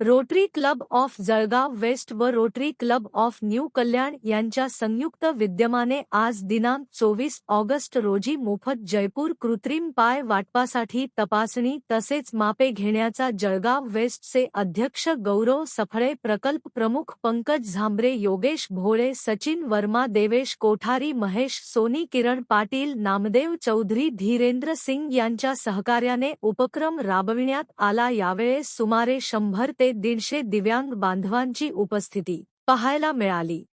Rotary club of Jalgaon west व Rotary club of new Kalyan यांच्या संयुक्त विद्यमाने आज दिनांक चोवीस ऑगस्ट रोजी मोफत जयपूर कृत्रिम पाय वाटपासाठी तपासणी तसेच मापे घेण्याचा जळगाव वेस्टचे अध्यक्ष गौरव सफळे प्रकल्प प्रमुख पंकज झांबरे योगेश भोळे सचिन वर्मा देवेश कोठारी महेश सोनी किरण पाटील नामदेव चौधरी धीरेंद्र सिंग यांच्या सहकार्याने उपक्रम राबविण्यात आला. यावेळेस सुमारे शंभर ते दीडशे दिव्यांग बांधवांची उपस्थिती पाहायला मिळाली.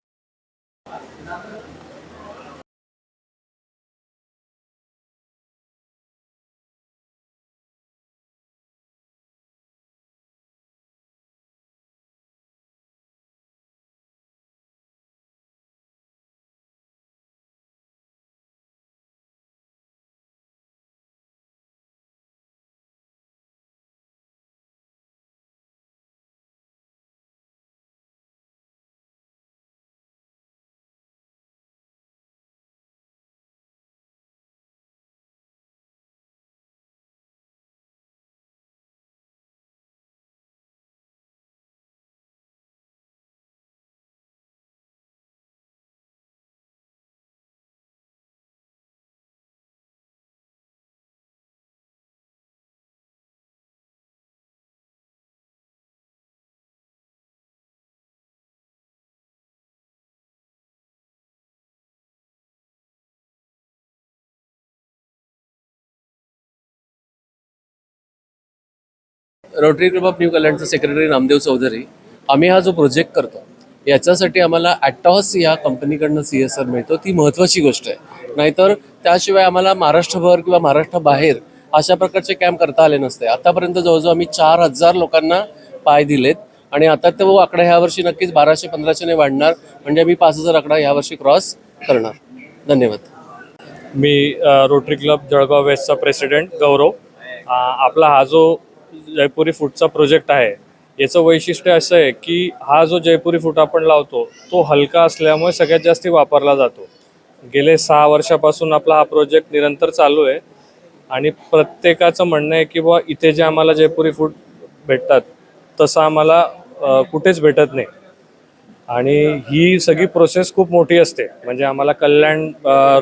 रोटरी क्लब ऑफ न्यू कल्याणचा सेक्रेटरी नामदेव चौधरी आम्ही हा जो प्रोजेक्ट करतो याच्यासाठी आम्हाला ॲटॉस या कंपनीकडनं सी एस आर मिळतो. ती महत्त्वाची गोष्ट आहे. नाहीतर त्याशिवाय आम्हाला महाराष्ट्रभर किंवा महाराष्ट्राबाहेर अशा प्रकारचे कॅम्प करता आले नसते. आतापर्यंत जवळजवळ आम्ही चार हजार लोकांना पाय दिलेत आणि आता तो आकडा ह्यावर्षी नक्कीच बाराशे पंधराशेने वाढणार. म्हणजे आम्ही पाच हजार आकडा ह्यावर्षी क्रॉस करणार. धन्यवाद. मी रोटरी क्लब जळगाव वेस्टचा प्रेसिडेंट गौरव. आपला हा जो जयपुरी फूडचा प्रोजेक्ट आहे. याचं वैशिष्ट्य असं आहे की हा जो जयपुरी फूड आपण लावतो तो हलका असल्यामुळे सगळ्यात जास्त वापरला जातो. गेले सहा वर्षापासून आपला हा प्रोजेक्ट निरंतर चालू आहे आणि प्रत्येकाचं म्हणणं आहे की बुवा इथे जे आम्हाला जयपुरी फूड भेटतात तसं आम्हाला कुठेच भेटत नाही. आणि ही सगळी प्रोसेस खूप मोठी असते. म्हणजे आम्हाला कल्याण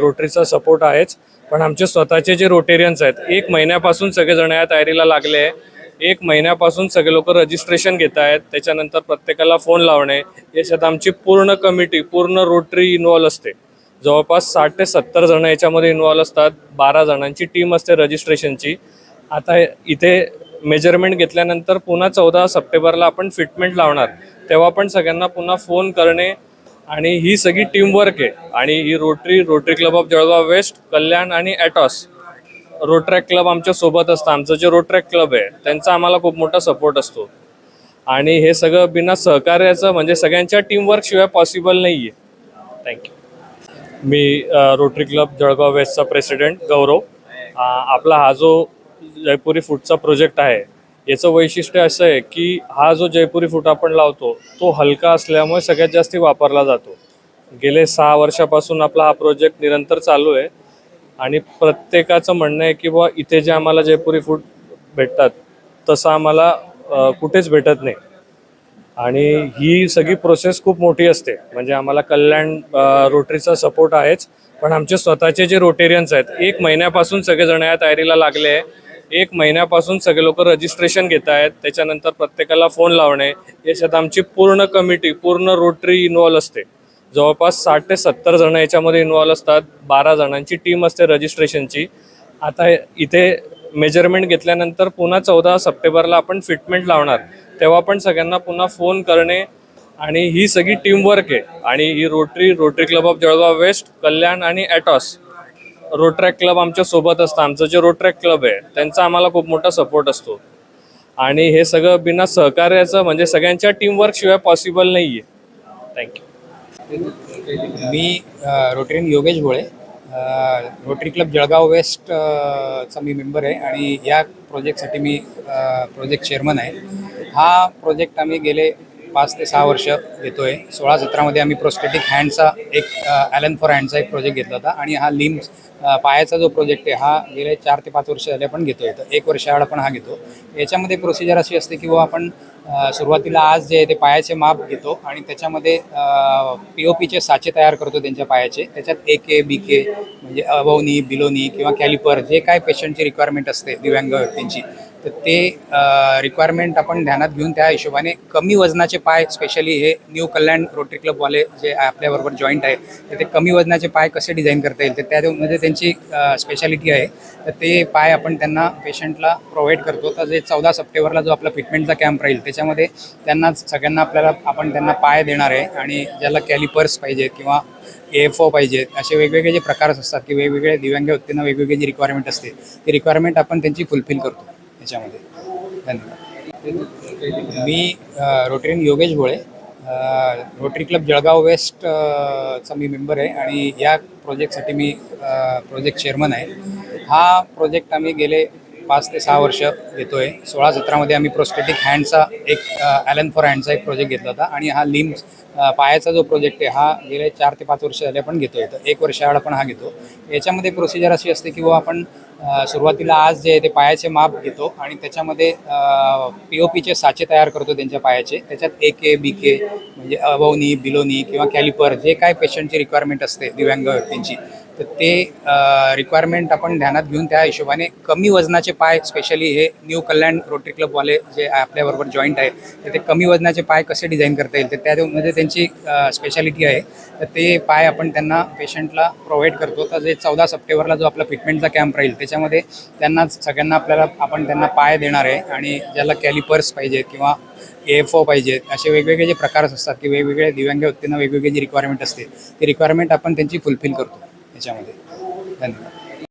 रोटरीचा सपोर्ट आहेच पण आमचे स्वतःचे जे रोटेरियन्स आहेत एक महिन्यापासून सगळेजण या तयारीला लागले आहे. एक महिन्यापासून सगळे लोक रजिस्ट्रेशन घेत आहेत. त्याच्यानंतर प्रत्येकाला फोन लावणे. याच्यात आमची पूर्ण कमिटी पूर्ण रोटरी इन्व्हॉल्व असते. जवळपास साठ ते सत्तर जण याच्यामध्ये इन्व्हॉल्व असतात. बारा जणांची टीम असते रजिस्ट्रेशनची आता इथे मेजरमेंट घेतल्यानंतर पुन्हा चौदा सप्टेंबरला आपण फिटमेंट लावणार. तेव्हा पण सगळ्यांना पुन्हा फोन करणे आणि ही सगळी टीमवर्क आहे. आणि ही Rotary Rotary club of Jalgaon west Kalyan आणि ॲटॉस रोट्रॅक क्लब आमच्यासोबत असतं. आमचं जे रोट्रॅक क्लब आहे त्यांचा आम्हाला खूप मोठा सपोर्ट असतो. आणि हे सगळं बिना सहकार्याचं म्हणजे सगळ्यांच्या टीमवर्क शिवाय पॉसिबल नाही आहे थँक्यू मी रोटरी क्लब जळगाव वेस्टचा प्रेसिडेंट गौरव. आपला हा जो जयपुरी फूडचा प्रोजेक्ट आहे याचं वैशिष्ट्य असं आहे की हा जो जयपुरी फूड आपण लावतो तो हलका असल्यामुळे सगळ्यात जास्ती वापरला जातो. गेले सहा वर्षापासून आपला हा प्रोजेक्ट निरंतर चालू आहे. आणि प्रत्येकाचं म्हणणं आहे की बुवा इथे जे आम्हाला जयपुरी फूड भेटतात तसं आम्हाला कुठेच भेटत नाही. आणि ही सगळी प्रोसेस खूप मोठी असते. म्हणजे आम्हाला कल्याण रोटरीचा सपोर्ट आहेच पण आमचे स्वतःचे जे रोटेरियन्स आहेत एक महिन्यापासून सगळेजण या तयारीला लागले आहे. एक महिन्यापासून सगळे लोक रजिस्ट्रेशन घेत आहेत त्याच्यानंतर प्रत्येकाला फोन लावणे याच्यात आमची पूर्ण कमिटी पूर्ण रोटरी इन्व्हॉल्व असते. जवळपास साठ ते सत्तर जण याच्यामध्ये इन्व्हॉल्व असतात. बारा जणांची टीम असते रजिस्ट्रेशनची आता इथे मेजरमेंट घेतल्यानंतर पुन्हा चौदा सप्टेंबरला आपण फिटमेंट लावणार. तेव्हा पण सगळ्यांना पुन्हा फोन करणे आणि ही सगळी टीमवर्क आहे. आणि ही Rotary Rotary club of Jalgaon west Kalyan आणि ॲटॉस रोट्रॅक क्लब आमच्यासोबत असतं. आमचं जे रोट्रॅक क्लब आहे त्यांचा आम्हाला खूप मोठा सपोर्ट असतो. आणि हे सगळं बिना सहकार्याचं म्हणजे सगळ्यांच्या टीमवर्कशिवाय पॉसिबल नाही आहे थँक्यू मी Rotarian Yogesh Bhole. Rotary club Jalgaon west चा मी मेंबर आहे आणि या प्रोजेक्टसाठी मी प्रोजेक्ट चेअरमन आहे. हा प्रोजेक्ट आम्ही गेले पाच ते सहा वर्ष घेतोय. सोळा सतरामध्ये आम्ही प्रोस्टेटिक हँडचा एक ॲलन फॉर हँडचा एक प्रोजेक्ट घेतला होता आणि हा लिम्स पायाचा जो प्रोजेक्ट आहे हा गेले चार ते पाच वर्ष झाले आपण घेतो तर एक वर्षाआड आपण हा घेतो. याच्यामध्ये प्रोसिजर अशी असते की बाबा आपण सुरुवातीला आज जे आहे ते पायाचे माप घेतो आणि त्याच्यामध्ये पी ओ पीचे साचे तयार करतो त्यांच्या पायाचे. त्याच्यात ए के बी के म्हणजे अबवनी बिलोनी किंवा कॅलिपर जे काय पेशंटची रिक्वायरमेंट असते दिव्यांग व्यक्तींची तर ते रिक्वायरमेंट आपण ध्यानात घेऊन त्या हिशोबाने कमी वजनाचे पाय स्पेशली हे न्यू कल्याण रोटरी क्लबवाले जे आपल्याबरोबर जॉईंट आहे तर ते कमी वजनाचे पाय कसे डिझाईन करता येईल? तर त्यामध्ये त्यांची स्पेशालिटी आहे. तर ते पाय आपण त्यांना पेशंटला प्रोव्हाइड करतो. तर जे चौदा सप्टेंबरला जो आपला फिटमेंटचा कॅम्प राहील त्याच्यामध्ये त्यांना सगळ्यांना आपल्याला आपण त्यांना पाय देणार आहे आणि ज्याला कॅलिपर्स पाहिजे किंवा ए एफ ओ पाहिजेत असे वेगवेगळे जे प्रकार असतात की वेगवेगळे दिव्यांग व्यक्तींना वेगवेगळी जी रिक्वायरमेंट असते ती रिक्वायरमेंट आपण त्यांची फुलफिल करतो. याच्यामध्ये. धन्यवाद. मी Rotarian Yogesh Bhole Rotary club Jalgaon west चा मी मेंबर आहे आणि या प्रोजेक्टसाठी मी प्रोजेक्ट चेअरमन आहे. हा प्रोजेक्ट आम्ही गेले पाच ते सहा वर्ष घेतोय. सोळा सतरामध्ये आम्ही प्रोस्टेटिक हँडचा एक ॲलन फॉर हँडचा एक प्रोजेक्ट घेतला होता आणि हा लिम्स पायाचा जो प्रोजेक्ट आहे हा गेले चार ते पाच वर्ष झाले आपण घेतोय. तर एक वर्षाआड आपण हा घेतो. याच्यामध्ये प्रोसिजर अशी असते की बुवा आपण सुरुवातीला आज जे ते पायाचे माप घेतो आणि त्याच्यामध्ये पी ओ पीचे साचे तयार करतो त्यांच्या पायाचे. त्याच्यात ए के बी के म्हणजे अवनी बिलोनी किंवा कॅलिपर जे काय पेशंटची रिक्वायरमेंट असते दिव्यांग व्यक्तींची तर ते रिक्वायरमेंट आपण ध्यानात घेऊन त्या हिशोबाने कमी वजनाचे पाय स्पेशली हे न्यू कल्याण रोटरी क्लबवाले जे आपल्याबरोबर जॉईंट आहे तर ते कमी वजनाचे पाय कसे डिझाईन करता येईल? तर त्यामध्ये त्यांची स्पेशालिटी आहे. तर ते पाय आपण त्यांना पेशंटला प्रोव्हाइड करतो. तर जे चौदा सप्टेंबरला जो आपला फिटमेंटचा कॅम्प राहील त्याच्यामध्ये त्यांना सगळ्यांना आपल्याला आपण त्यांना पाय देणार आहे आणि ज्याला कॅलिपर्स पाहिजे किंवा एफ ओ पाहिजेत असे वेगवेगळे जे प्रकार असतात की वेगवेगळे दिव्यांग व्यक्तींना वेगवेगळी जी रिक्वायरमेंट असते ती रिक्वायरमेंट आपण त्यांची फुलफिल करतो. याच्यामध्ये धन्यवाद